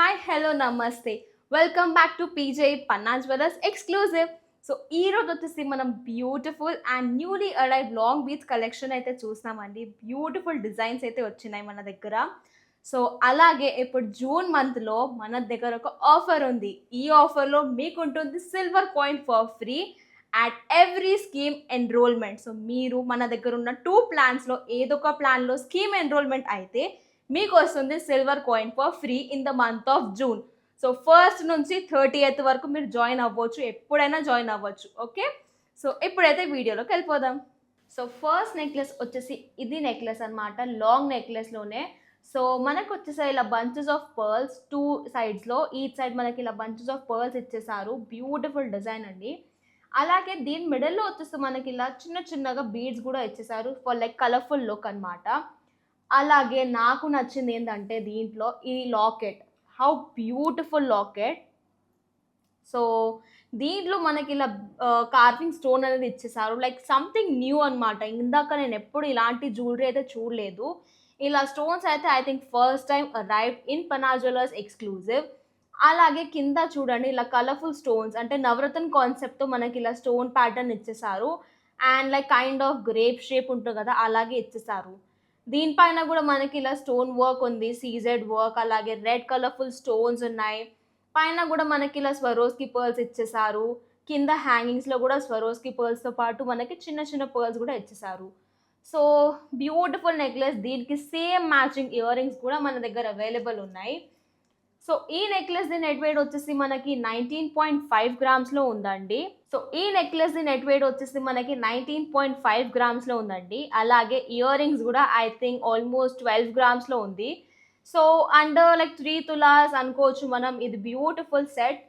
Hi hello నమస్తే welcome back to PJ Panna jewellers exclusive so ఈ రోజు వచ్చేసి మనం beautiful and newly arrive long beach collection అయితే చూస్తామండి బ్యూటిఫుల్ డిజైన్స్ అయితే వచ్చినాయి మన దగ్గర. సో అలాగే ఇప్పుడు జూన్ మంత్లో మన దగ్గర ఒక ఆఫర్ ఉంది. ఈ ఆఫర్లో మీకు ఉంటుంది silver coin for free at every scheme enrolment so మీరు మన దగ్గర ఉన్న టూ ప్లాన్స్లో ఏదో ఒక ప్లాన్లో స్కీమ్ ఎన్రోల్మెంట్ అయితే మీకు వస్తుంది silver coin for free in the month of June so first నుంచి థర్టీ ఎయిత్ వరకు మీరు జాయిన్ అవ్వచ్చు ఎప్పుడైనా జాయిన్ అవ్వచ్చు ఓకే సో ఇప్పుడైతే వీడియోలోకి వెళ్ళిపోదాం. సో ఫస్ట్ నెక్లెస్ వచ్చేసి ఇది నెక్లెస్ అనమాట లాంగ్ నెక్లెస్లోనే సో మనకు వచ్చేసారి ఇలా బంచెస్ ఆఫ్ పర్ల్స్ టూ సైడ్స్లో ఈ సైడ్ మనకి ఇలా బంచెస్ ఆఫ్ పర్ల్స్ ఇచ్చేసారు. బ్యూటిఫుల్ డిజైన్ అండి. అలాగే దీని మిడిల్లో వచ్చేసి మనకి ఇలా చిన్న చిన్నగా బీడ్స్ కూడా ఇచ్చేసారు ఫర్ లైక్ కలర్ఫుల్ లుక్ అనమాట అలాగే నాకు నచ్చింది ఏంటంటే దీంట్లో ఈ locket. How beautiful locket. So దీంట్లో మనకి ఇలా కార్వింగ్ స్టోన్ అనేది ఇచ్చేసారు. లైక్ సంథింగ్ న్యూ అనమాట ఇందాక నేను ఎప్పుడు ఇలాంటి జ్యువెలరీ అయితే చూడలేదు. ఇలా స్టోన్స్ అయితే I think first time arrive in Panna jewellers exclusive అలాగే కింద చూడండి ఇలా కలర్ఫుల్ స్టోన్స్ అంటే నవరత్న కాన్సెప్ట్తో మనకి ఇలా స్టోన్ ప్యాటర్న్ ఇచ్చేసారు. And like kind of grape shape ఉంటుంది కదా అలాగే ఇచ్చేసారు. దీనిపైన కూడా మనకి ఇలా స్టోన్ వర్క్ ఉంది సీజెడ్ వర్క్ అలాగే రెడ్ కలర్ఫుల్ స్టోన్స్ ఉన్నాయి. పైన కూడా మనకి ఇలా స్వరోస్కి పర్ల్స్ ఇచ్చేసారు కింద హ్యాంగింగ్స్లో కూడా స్వరోస్కి పర్ల్స్తో పాటు మనకి చిన్న చిన్న పర్ల్స్ కూడా ఇచ్చేసారు సో బ్యూటిఫుల్ నెక్లెస్ దీనికి సేమ్ మ్యాచింగ్ ఇయర్ రింగ్స్ కూడా మన దగ్గర అవైలబుల్ ఉన్నాయి. సో ఈ నెక్లెస్ ది నెట్ వెయిట్ వచ్చేసి మనకి నైన్టీన్ పాయింట్ ఫైవ్ గ్రామ్స్లో ఉందండి. సో ఈ నెక్లెస్ ది నెట్ వెయిట్ వచ్చేసి మనకి నైన్టీన్ పాయింట్ ఫైవ్ గ్రామ్స్లో ఉందండి. అలాగే ఇయర్ రింగ్స్ కూడా ఐ థింక్ ఆల్మోస్ట్ ట్వెల్వ్ గ్రామ్స్లో ఉంది. సో అండ్ లైక్ త్రీ తులాస్ అనుకోవచ్చు మనం. ఇది బ్యూటిఫుల్ సెట్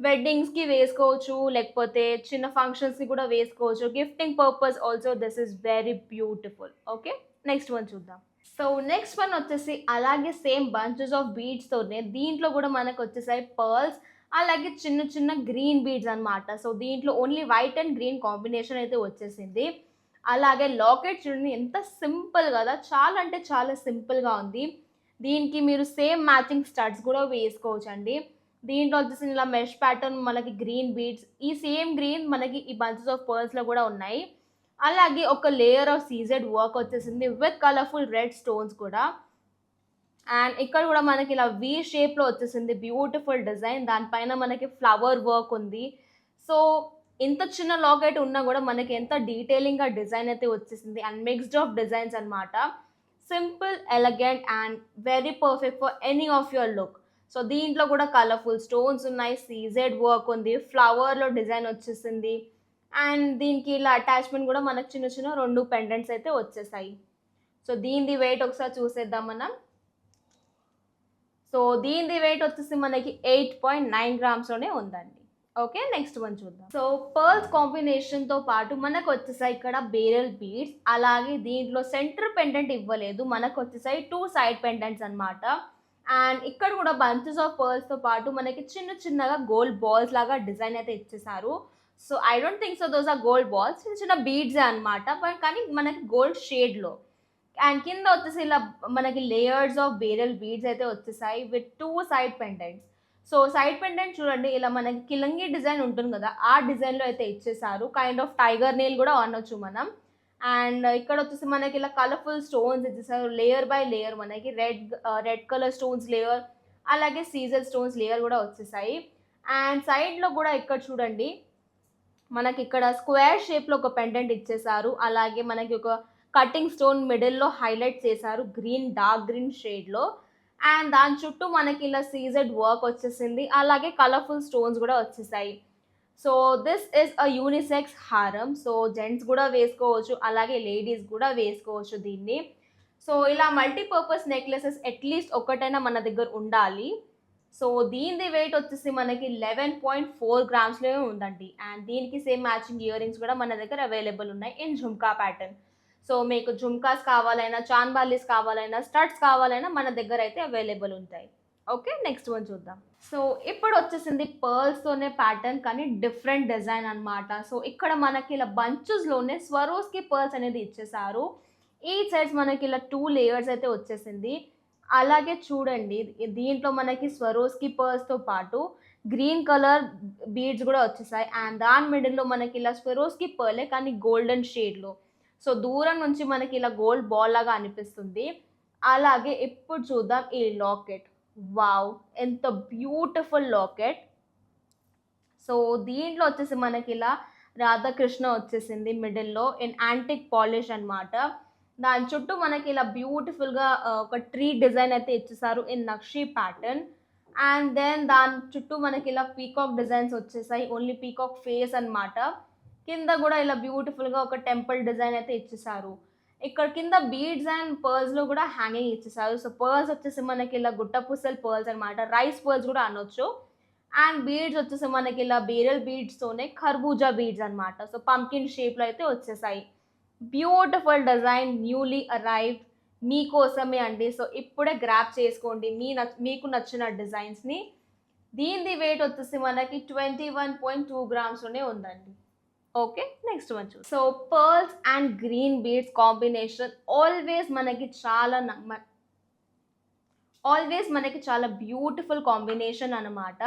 వెడ్డింగ్స్కి వేసుకోవచ్చు లేకపోతే చిన్న ఫంక్షన్స్కి కూడా వేసుకోవచ్చు. Gifting purpose also this is very beautiful okay next one చూద్దాం. సో నెక్స్ట్ వన్ వచ్చేసి అలాగే సేమ్ బంచెస్ ఆఫ్ బీడ్స్తోనే దీంట్లో కూడా మనకు వచ్చేసాయి పర్ల్స్ అలాగే చిన్న చిన్న గ్రీన్ బీడ్స్ అన్నమాట. సో దీంట్లో only white and green combination అయితే వచ్చేసింది. అలాగే లాకెట్ చూడండి ఎంత సింపుల్ కదా. చాలా అంటే చాలా సింపుల్గా ఉంది. దీనికి మీరు సేమ్ మ్యాచింగ్ స్టడ్స్ కూడా వేసుకోవచ్చు అండి దీంట్లో వచ్చేసి ఇలా మెష్ ప్యాటర్న్ మనకి గ్రీన్ బీడ్స్ ఈ సేమ్ గ్రీన్ మనకి ఈ బంచెస్ ఆఫ్ పర్ల్స్లో కూడా ఉన్నాయి. అలాగే ఒక లేయర్ ఆఫ్ సీజెడ్ వర్క్ వచ్చేసింది విత్ కలర్ఫుల్ రెడ్ స్టోన్స్ కూడా. అండ్ ఇక్కడ కూడా మనకి ఇలా వి షేప్లో వచ్చేసింది బ్యూటిఫుల్ డిజైన్ దానిపైన మనకి ఫ్లవర్ వర్క్ ఉంది. సో ఇంత చిన్న లాకెట్ ఉన్నా కూడా మనకి ఎంత డీటెయిలింగ్గా డిజైన్ అయితే వచ్చేసింది అండ్ మిక్స్డ్ ఆఫ్ డిజైన్స్ అనమాట simple elegant and very perfect for any of your look so దీంట్లో కూడా కలర్ఫుల్ స్టోన్స్ ఉన్నాయి సీజెడ్ వర్క్ ఉంది ఫ్లవర్లో డిజైన్ వచ్చేసింది. అండ్ దీనికి ఇలా అటాచ్మెంట్ కూడా మనకు చిన్న చిన్న రెండు పెండెంట్స్ అయితే వచ్చేసాయి. సో దీనిది వెయిట్ ఒకసారి చూసేద్దాం మనం. సో దీనిది వెయిట్ వచ్చేసి మనకి ఎయిట్ పాయింట్ నైన్ గ్రామ్స్లోనే ఉందండి. ఓకే నెక్స్ట్ వన్ చూద్దాం. సో పర్ల్స్ కాంబినేషన్తో పాటు మనకు వచ్చేసాయి ఇక్కడ బేరల్ బీడ్స్ అలాగే దీంట్లో సెంటర్ పెండెంట్ ఇవ్వలేదు. మనకు వచ్చేసాయి టూ సైడ్ పెండెంట్స్ అనమాట అండ్ ఇక్కడ కూడా బంచెస్ ఆఫ్ పర్ల్స్తో పాటు మనకి చిన్న చిన్నగా గోల్డ్ బాల్స్ లాగా డిజైన్ అయితే ఇచ్చేసారు. So I don't think so those are gold balls చిన్న చిన్న బీడ్స్ అనమాట బట్ కానీ మనకి గోల్డ్ షేడ్లో అండ్ కింద వచ్చేసి ఇలా మనకి లేయర్స్ ఆఫ్ బేరల్ బీడ్స్ అయితే వచ్చేసాయి with two side pendants so side pendant చూడండి ఇలా మనకి కిలంగి డిజైన్ ఉంటుంది కదా ఆ డిజైన్లో అయితే ఇచ్చేసారు. కైండ్ ఆఫ్ టైగర్ నెయిల్ కూడా అనొచ్చు మనం. అండ్ ఇక్కడ వచ్చేసి మనకి ఇలా కలర్ఫుల్ స్టోన్స్ ఇచ్చేసారు. లేయర్ బై లేయర్ మనకి red red colour stones layer అలాగే సీజర్ స్టోన్స్ లేయర్ కూడా వచ్చేసాయి. అండ్ సైడ్లో కూడా ఇక్కడ చూడండి మనకి ఇక్కడ స్క్వేర్ షేప్లో ఒక పెండెంట్ ఇచ్చేసారు అలాగే మనకి ఒక కటింగ్ స్టోన్ మిడిల్లో హైలైట్ చేశారు గ్రీన్ డార్క్ గ్రీన్ షేడ్లో. అండ్ దాని చుట్టూ మనకి ఇలా సీజెడ్ వర్క్ వచ్చేసింది. అలాగే కలర్ఫుల్ స్టోన్స్ కూడా వచ్చేసాయి. So this is a unisex హారం సో జెంట్స్ కూడా వేసుకోవచ్చు. అలాగే లేడీస్ కూడా వేసుకోవచ్చు దీన్ని. సో ఇలా మల్టీపర్పస్ నెక్లెసెస్ అట్లీస్ట్ ఒకటైనా మన దగ్గర ఉండాలి. సో దీనిది వెయిట్ వచ్చేసి మనకి లెవెన్ పాయింట్ ఫోర్ గ్రామ్స్లో ఉందండి. అండ్ దీనికి సేమ్ మ్యాచింగ్ ఇయర్ రింగ్స్ కూడా మన దగ్గర అవైలబుల్ ఉన్నాయి ఇన్ జుమ్కా ప్యాటర్న్ సో మీకు జుమ్కాస్ కావాలైనా చాన్బాలీస్ కావాలైనా స్టడ్స్ కావాలైనా మన దగ్గర అయితే అవైలబుల్ ఉంటాయి. ఓకే నెక్స్ట్ వన్ చూద్దాం. సో ఇప్పుడు వచ్చేసింది పర్ల్స్తోనే ప్యాటర్న్ కానీ డిఫరెంట్ డిజైన్ అనమాట సో ఇక్కడ మనకి ఇలా బంచెస్లోనే స్వరోస్కి పర్ల్స్ అనేది ఇచ్చేసారు. ఈ సైడ్స్ మనకి ఇలా టూ లేయర్స్ అయితే వచ్చేసింది. అలాగే చూడండి దీంట్లో మనకి స్వరోస్కి పర్స్తో పాటు గ్రీన్ కలర్ బీడ్స్ కూడా వచ్చేసాయి. అండ్ దాని మిడిల్లో మనకి ఇలా స్వరోస్కి పర్లే కానీ గోల్డెన్ షేడ్లో. సో దూరం నుంచి మనకి ఇలా గోల్డ్ బాల్ లాగా అనిపిస్తుంది. అలాగే ఇప్పుడు చూద్దాం ఈ లాకెట్. వావ్! ఎంత బ్యూటిఫుల్ లాకెట్. సో దీంట్లో వచ్చేసి మనకి ఇలా రాధాకృష్ణ వచ్చేసింది మిడిల్లో. ఇన్ యాంటిక్ పాలిష్ అనమాట దాని చుట్టూ మనకి ఇలా బ్యూటిఫుల్గా ఒక ట్రీ డిజైన్ అయితే ఇచ్చేసారు ఇన్ నక్షి ప్యాటర్న్ అండ్ దెన్ దాని చుట్టూ మనకి ఇలా పీకాక్ డిజైన్స్ వచ్చేసాయి. ఓన్లీ పీకాక్ ఫేస్ అన్నమాట. కింద కూడా ఇలా బ్యూటిఫుల్గా ఒక టెంపుల్ డిజైన్ అయితే ఇచ్చేసారు. ఇక్కడ కింద బీడ్స్ అండ్ పర్ల్స్లో కూడా హ్యాంగింగ్ ఇచ్చేసారు. సో పర్ల్స్ వచ్చేసి మనకి ఇలా గుట్ట పుసల్ పర్ల్స్ అనమాట రైస్ పర్ల్స్ కూడా అనొచ్చు. అండ్ బీడ్స్ వచ్చేసి మనకి ఇలా బీరల్ బీడ్స్తోనే ఖర్బూజా బీడ్స్ అనమాట సో పంకిన్ షేప్లో అయితే వచ్చేసాయి. బ్యూటిఫుల్ డిజైన్ న్యూలీ అరైవ్డ్ మీకోసమే అండి. సో ఇప్పుడే గ్రాప్ చేసుకోండి. మీ నచ్ మీకు నచ్చిన డిజైన్స్ని దీనిది వెయిట్ వచ్చేసి మనకి ట్వంటీ వన్ పాయింట్ టూ గ్రామ్స్లోనే ఉందండి. Okay next one chew so pearls and green beads combination always మనకి చాలా ఆల్వేస్ మనకి చాలా బ్యూటిఫుల్ కాంబినేషన్ అనమాట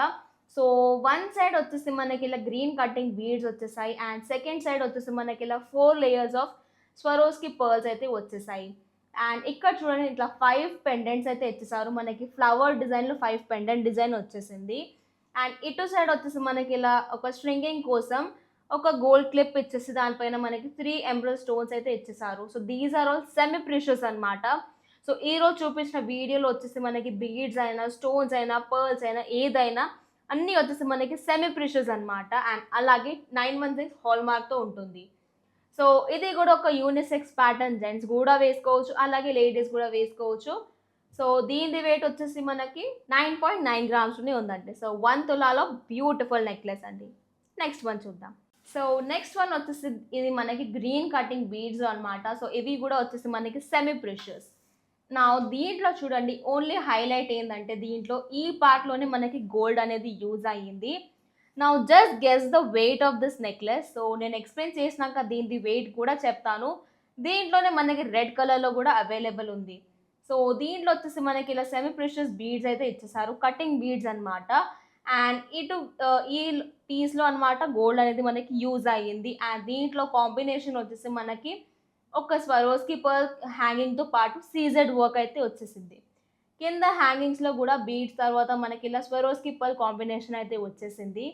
సో వన్ సైడ్ వచ్చేసి మనకి ఇలా గ్రీన్ కటింగ్ బీడ్స్ వచ్చేసాయి. అండ్ సెకండ్ సైడ్ వచ్చేసి మనకి ఇలా four layers of Swarovski pearls అయితే వచ్చేసాయి. అండ్ ఇక్కడ చూడండి ఇట్లా ఫైవ్ పెండెంట్స్ అయితే ఇచ్చేసారు మనకి ఫ్లవర్ డిజైన్లో ఫైవ్ పెండెంట్ డిజైన్ వచ్చేసింది. అండ్ ఇటు సైడ్ వచ్చేసి మనకి ఇలా ఒక స్ట్రింగింగ్ కోసం ఒక గోల్డ్ క్లిప్ ఇచ్చేసి దానిపైన మనకి త్రీ ఎంబ్రల్ స్టోన్స్ అయితే ఇచ్చేసారు. So these are all semi precious అనమాట సో ఈ రోజు చూపించిన వీడియోలో వచ్చేసి మనకి బీడ్స్ అయినా స్టోన్స్ అయినా పర్ల్స్ అయినా ఏదైనా అన్నీ వచ్చేసి మనకి సెమీ ప్రిషియస్ అనమాట అండ్ అలాగే నైన్ మంత్స్ సిక్స్ హాల్ మార్క్తో ఉంటుంది. సో ఇది కూడా ఒక యూనిసెక్స్ ప్యాటర్న్ జెంట్స్ కూడా వేసుకోవచ్చు అలాగే లేడీస్ కూడా వేసుకోవచ్చు. సో దీని వెయిట్ వచ్చేసి మనకి నైన్ పాయింట్ నైన్ గ్రామ్స్ని ఉందండి. సో వన్ తులాలో బ్యూటిఫుల్ నెక్లెస్ అండి. నెక్స్ట్ వన్ చూద్దాం. సో నెక్స్ట్ వన్ వచ్చేసి ఇది మనకి గ్రీన్ కటింగ్ బీడ్స్ అనమాట సో ఇవి కూడా వచ్చేసి మనకి సెమీ ప్రిషియస్ నా దీంట్లో చూడండి ఓన్లీ హైలైట్ ఏంటంటే దీంట్లో ఈ పార్ట్లోనే మనకి గోల్డ్ అనేది యూజ్ అయ్యింది. నా just guess the weight of this necklace so నేను ఎక్స్ప్లెయిన్ చేసినాక దీని వెయిట్ కూడా చెప్తాను. దీంట్లోనే మనకి రెడ్ కలర్లో కూడా అవైలబుల్ ఉంది. సో దీంట్లో వచ్చేసి మనకి ఇలా సెమీ ప్రెషస్ బీడ్స్ అయితే ఇచ్చేసారు. కటింగ్ బీడ్స్ అన్నమాట. అండ్ ఇటు uh, ఈ పీస్లో అన్నమాట గోల్డ్ అనేది మనకి యూజ్ అయ్యింది. అండ్ దీంట్లో కాంబినేషన్ వచ్చేసి మనకి ఒక స్వరోస్కి పర్ హ్యాంగింగ్తో పాటు సీజెడ్ వర్క్ అయితే వచ్చేసింది. కింద హ్యాంగింగ్స్లో కూడా బీడ్స్ తర్వాత మనకి ఇలా స్వరోస్కి పర్ కాంబినేషన్ అయితే వచ్చేసింది.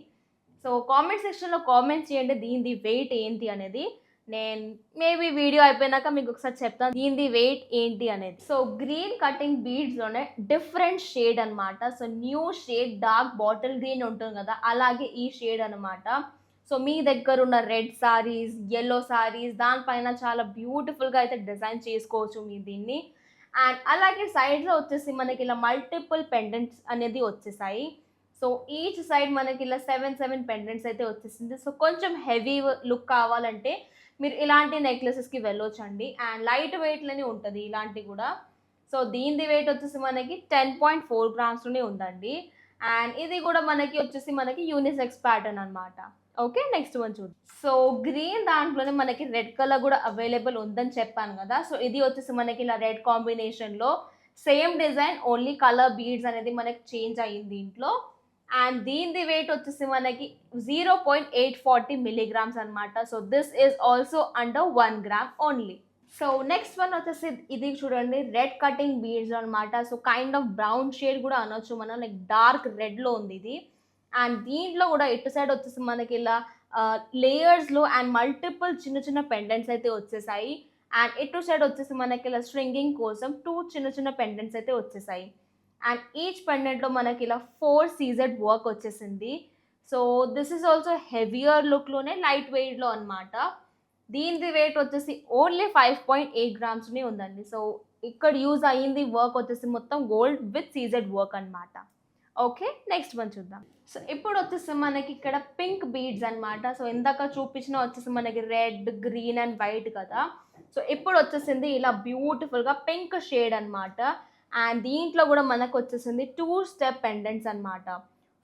సో కామెంట్ సెక్షన్లో కామెంట్ చేయండి దీనిది వెయిట్ ఏంటి అనేది. నేను మేబీ వీడియో అయిపోయినాక మీకు ఒకసారి చెప్తాను దీనిది వెయిట్ ఏంటి అనేది. సో గ్రీన్ కటింగ్ బీడ్స్లోనే డిఫరెంట్ షేడ్ అన్నమాట. So new shade dark bottle green ఉంటుంది కదా అలాగే ఈ షేడ్ అనమాట సో మీ దగ్గర ఉన్న రెడ్ సారీస్ ఎల్లో సారీస్ దానిపైన చాలా బ్యూటిఫుల్గా అయితే డిజైన్ చేసుకోవచ్చు మీ దీన్ని. అండ్ అలాగే సైడ్లో వచ్చేసి మనకి ఇలా మల్టిపుల్ పెండెంట్స్ అనేది వచ్చేసాయి. సో ఈచ్ సైడ్ మనకి ఇలా సెవెన్ సెవెన్ పెండెంట్స్ అయితే వచ్చేసింది. సో కొంచెం హెవీ లుక్ కావాలంటే మీరు ఇలాంటి నెక్లెసెస్కి వెళ్ళొచ్చండి. అండ్ లైట్ వెయిట్లోనే ఉంటుంది ఇలాంటి కూడా. సో దీనిది వెయిట్ వచ్చేసి మనకి టెన్ పాయింట్ ఫోర్ గ్రామ్స్లోనే ఉందండి. అండ్ ఇది కూడా మనకి వచ్చేసి మనకి యూనిసెక్స్ ప్యాటర్న్ అనమాట ఓకే నెక్స్ట్ వన్ చూద్దాం సో గ్రీన్ దాంట్లోనే మనకి రెడ్ కలర్ కూడా అవైలబుల్ ఉందని చెప్పాను కదా. సో ఇది వచ్చేసి మనకి ఇలా రెడ్ కాంబినేషన్లో same design only colour beads అనేది మనకి చేంజ్ అయ్యింది దీంట్లో. అండ్ దీనిది వెయిట్ వచ్చేసి మనకి zero point eight forty milligrams అనమాట so this is also under one gram only so next one వచ్చేసి ఇది చూడండి రెడ్ కటింగ్ బీడ్స్ అనమాట so kind of brown shade కూడా అనొచ్చు మనం లైక్ డార్క్ రెడ్లో ఉంది ఇది. అండ్ దీంట్లో కూడా ఇటు సైడ్ వచ్చేసి మనకి ఇలా లేయర్స్లో అండ్ మల్టిపుల్ చిన్న చిన్న పెండెంట్స్ అయితే వచ్చేసాయి. అండ్ ఇటు సైడ్ వచ్చేసి మనకి ఇలా స్ట్రింగింగ్ కోసం టూ చిన్న చిన్న పెండెంట్స్ అయితే వచ్చేసాయి. అండ్ ఈచ్ పెండెంట్లో మనకి ఇలా ఫోర్ సీజెడ్ వర్క్ వచ్చేసింది. So this is also heavier లుక్లోనే light వెయిట్లో అనమాట దీనిది వెయిట్ వచ్చేసి ఓన్లీ ఫైవ్ పాయింట్ ఎయిట్ గ్రామ్స్ని ఉందండి. సో ఇక్కడ యూజ్ అయ్యింది వర్క్ వచ్చేసి మొత్తం గోల్డ్ విత్ సీజెడ్ వర్క్ అనమాట ఓకే నెక్స్ట్ వన్ చూద్దాం. సో ఇప్పుడు వచ్చేసి మనకి ఇక్కడ పింక్ బీడ్స్ అన్నమాట. సో ఇందాక చూపించిన వచ్చేసి మనకి రెడ్ గ్రీన్ అండ్ వైట్ కదా. సో ఇప్పుడు వచ్చేసింది ఇలా బ్యూటిఫుల్గా పింక్ షేడ్ అన్నమాట. అండ్ దీంట్లో కూడా మనకు వచ్చేసింది టూ స్టెప్ పెండెంట్స్ అన్నమాట.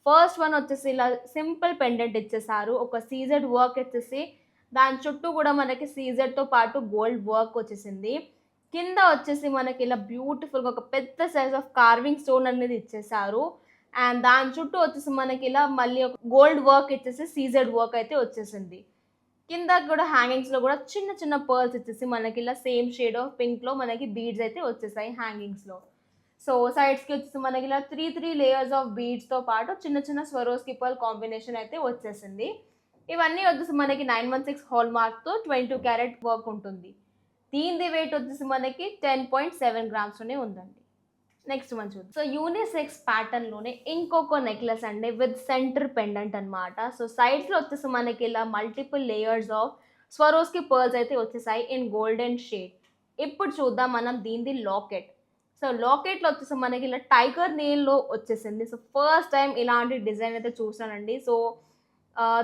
ఫస్ట్ వన్ వచ్చేసి ఇలా సింపుల్ పెండెంట్ ఇచ్చేసారు. ఒక సీజెడ్ వర్క్ వచ్చేసి దాని చుట్టూ కూడా మనకి సీజెడ్తో పాటు గోల్డ్ వర్క్ వచ్చేసింది. కింద వచ్చేసి మనకి ఇలా బ్యూటిఫుల్గా ఒక పెద్ద సైజ్ ఆఫ్ కార్వింగ్ స్టోన్ అనేది ఇచ్చేసారు. అండ్ దాని చుట్టూ వచ్చేసి మనకి ఇలా మళ్ళీ ఒక గోల్డ్ వర్క్ ఇచ్చేసి సీజెడ్ వర్క్ అయితే వచ్చేసింది. కింద కూడా హ్యాంగింగ్స్లో కూడా చిన్న చిన్న పర్ల్స్ ఇచ్చేసి మనకి ఇలా సేమ్ షేడ్ ఆఫ్ పింక్లో మనకి బీడ్స్ అయితే వచ్చేసాయి హ్యాంగింగ్స్లో సో సైడ్స్కి వచ్చేసి మనకి ఇలా త్రీ త్రీ లేయర్స్ ఆఫ్ బీడ్స్తో పాటు చిన్న చిన్న స్వరోస్కి పర్ల్ కాంబినేషన్ అయితే వచ్చేసింది. ఇవన్నీ వచ్చేసి మనకి నైన్ వన్ సిక్స్ హాల్ మార్క్తో ట్వంటీ టూ క్యారెట్ వర్క్ ఉంటుంది. దీనిది వెయిట్ వచ్చేసి మనకి టెన్ పాయింట్ సెవెన్ గ్రామ్స్లోనే ఉందండి. నెక్స్ట్ వన్ చూద్దాం. సో యూనిసెక్స్ ప్యాటర్న్లోనే ఇంకొక నెక్లెస్ అండి విత్ సెంటర్ పెండెంట్ అనమాట సో సైడ్స్లో వచ్చేసి మనకి ఇలా multiple layers of Swarovski pearls అయితే వచ్చేసాయి ఇన్ గోల్డెన్ షేడ్ ఇప్పుడు చూద్దాం మనం దీనిది లాకెట్ సో లాకెట్లో వచ్చేసి మనకి ఇలా టైగర్ నేల్లో వచ్చేసింది. సో ఫస్ట్ టైం ఇలాంటి డిజైన్ అయితే చూసానండి. సో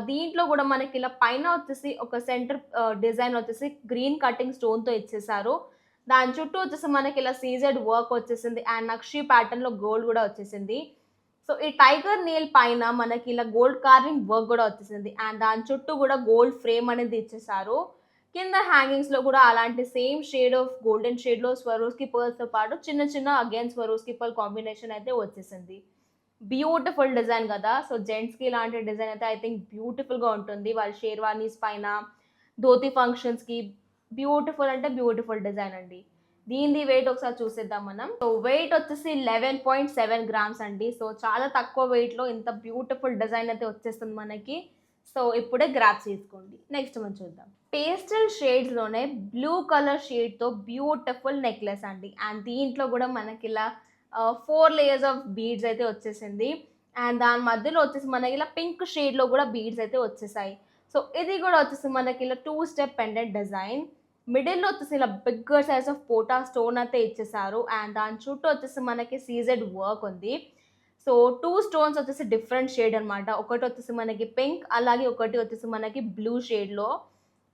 దీంట్లో కూడా మనకి ఇలా పైన వచ్చేసి ఒక సెంటర్ డిజైన్ వచ్చేసి గ్రీన్ కటింగ్ స్టోన్తో ఇచ్చేసారు. దాని చుట్టూ వచ్చేసి మనకి ఇలా సీజెడ్ వర్క్ వచ్చేసింది. అండ్ నక్షి ప్యాటర్న్లో గోల్డ్ కూడా వచ్చేసింది. సో ఈ టైగర్ నేల్ పైన మనకి ఇలా గోల్డ్ కార్వింగ్ వర్క్ కూడా వచ్చేసింది. అండ్ దాని చుట్టూ కూడా గోల్డ్ ఫ్రేమ్ అనేది ఇచ్చేసారు కింద హ్యాంగింగ్స్లో కూడా అలాంటి సేమ్ షేడ్ ఆఫ్ గోల్డెన్ షేడ్లో స్వరోస్కి పర్ల్స్తో పాటు చిన్న చిన్న అగైన్ స్వరూస్కి పర్ల్ కాంబినేషన్ అయితే వచ్చేసింది. బ్యూటిఫుల్ డిజైన్ కదా. సో జెంట్స్కి ఇలాంటి డిజైన్ అయితే ఐ థింక్ బ్యూటిఫుల్గా ఉంటుంది. వాళ్ళ షేర్వానీస్ పైన ధోతి ఫంక్షన్స్కి బ్యూటిఫుల్ అంటే బ్యూటిఫుల్ డిజైన్ అండి. దీనిది వెయిట్ ఒకసారి చూసేద్దాం మనం. సో వెయిట్ వచ్చేసి లెవెన్ పాయింట్ సెవెన్ గ్రామ్స్ అండి. సో చాలా తక్కువ వెయిట్లో ఇంత బ్యూటిఫుల్ డిజైన్ అయితే వచ్చేస్తుంది మనకి. సో ఇప్పుడే గ్రాప్ చేసుకోండి. నెక్స్ట్ మనం చూద్దాం. పేస్టల్ షేడ్స్లోనే బ్లూ కలర్ షేడ్తో బ్యూటిఫుల్ నెక్లెస్ అండి. అండ్ దీంట్లో కూడా మనకి ఇలా ఫోర్ లేయర్స్ ఆఫ్ బీడ్స్ అయితే వచ్చేసింది. అండ్ దాని మధ్యలో వచ్చేసి మనకి ఇలా పింక్ షేడ్లో కూడా బీడ్స్ అయితే వచ్చేసాయి. సో ఇది కూడా వచ్చేసి మనకి ఇలా టూ స్టెప్ పెండెంట్ డిజైన్ మిడిల్లో వచ్చేసి ఇలా బిగ్గర్ సైజ్ ఆఫ్ పోటా స్టోన్ అయితే ఇచ్చేసారు. అండ్ దాని చుట్టూ వచ్చేసి మనకి సీజెడ్ వర్క్ ఉంది. సో టూ స్టోన్స్ వచ్చేసి డిఫరెంట్ షేడ్ అనమాట ఒకటి వచ్చేసి మనకి పింక్ అలాగే ఒకటి వచ్చేసి మనకి బ్లూ షేడ్లో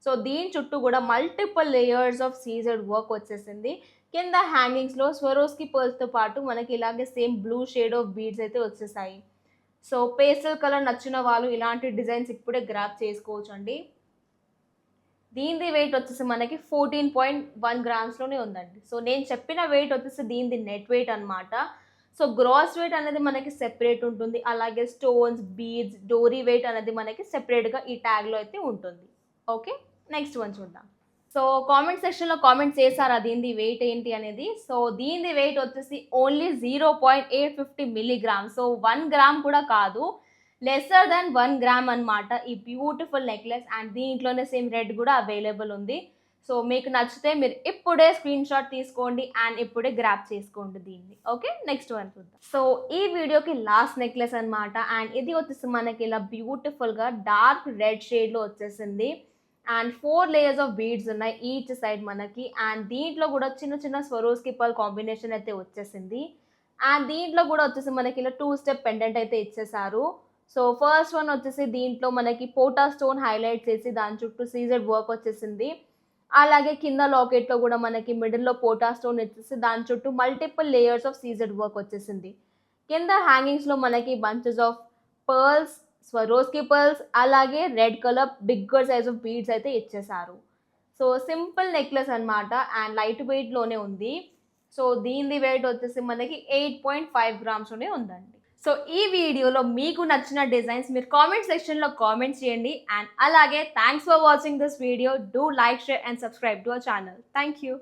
సో దీని చుట్టూ కూడా multiple layers of CZ work వచ్చేసింది. కింద హ్యాంగింగ్స్లో స్వరోస్కి పర్ల్స్తో పాటు మనకి ఇలాగే same blue shade of beads అయితే వచ్చేసాయి. సో పేస్టల్ కలర్ నచ్చిన వాళ్ళు ఇలాంటి డిజైన్స్ ఇప్పుడే గ్రాప్ చేసుకోవచ్చు అండి దీనిది వెయిట్ వచ్చేసి మనకి ఫోర్టీన్ పాయింట్ వన్ గ్రామ్స్లోనే ఉందండి. సో నేను చెప్పిన వెయిట్ వచ్చేసి దీనిది నెట్ వెయిట్ అనమాట సో గ్రాస్ వెయిట్ అనేది మనకి సెపరేట్ ఉంటుంది. అలాగే స్టోన్స్ బీడ్స్ డోరీ వెయిట్ అనేది మనకి సెపరేట్గా ఈ ట్యాగ్లో అయితే ఉంటుంది. ఓకే నెక్స్ట్ వన్ చూద్దాం. సో కామెంట్ సెక్షన్లో కామెంట్ చేశారా దీనిది వెయిట్ ఏంటి? అనేది. సో దీనిది వెయిట్ వచ్చేసి only zero point eight fifty milligram so one gram కూడా కాదు లెస్సర్ దాన్ వన్ గ్రామ్ అన్నమాట. ఈ బ్యూటిఫుల్ నెక్లెస్ అండ్ దీంట్లోనే సేమ్ రెడ్ కూడా అవైలబుల్ ఉంది. సో మీకు నచ్చితే మీరు ఇప్పుడే స్క్రీన్ షాట్ తీసుకోండి అండ్ ఇప్పుడే గ్రాప్ చేసుకోండి దీన్ని. ఓకే నెక్స్ట్ వన్ చూద్దాం. సో ఈ వీడియోకి లాస్ట్ నెక్లెస్ అన్నమాట. అండ్ ఇది వచ్చేసి మనకి ఇలా బ్యూటిఫుల్గా డార్క్ రెడ్ షేడ్లో వచ్చేసింది. And four layers of beads ఉన్నాయి ఈచ్ సైడ్ మనకి. అండ్ దీంట్లో కూడా చిన్న చిన్న స్వరోస్కి పల్ కాంబినేషన్ అయితే వచ్చేసింది. అండ్ దీంట్లో కూడా వచ్చేసి మనకి ఇలా టూ స్టెప్ పెండెంట్ అయితే ఇచ్చేసారు. సో ఫస్ట్ వన్ వచ్చేసి దీంట్లో మనకి పోటా స్టోన్ హైలైట్ చేసి దాని చుట్టూ సీజెడ్ వర్క్ వచ్చేసింది. అలాగే కింద లాకెట్లో కూడా మనకి మిడిల్లో పోటా స్టోన్ వచ్చేసి దాని చుట్టూ multiple layers of CZ work వచ్చేసింది. కింద హ్యాంగింగ్స్లో మనకి bunches of pearls Swarovski pearls అలాగే red colour bigger size of beads అయితే ఇచ్చేసారు సో సింపుల్ నెక్లెస్ అన్నమాట అండ్ లైట్ వెయిట్లోనే ఉంది. సో దీని వెయిట్ వచ్చేసి మనకి ఎయిట్ పాయింట్ ఫైవ్ గ్రామ్స్లోనే ఉందండి. సో ఈ వీడియోలో మీకు నచ్చిన డిజైన్స్ మీరు కామెంట్ సెక్షన్లో కామెంట్ చేయండి. అండ్ అలాగే thanks for watching this video do like share and subscribe to our channel thank you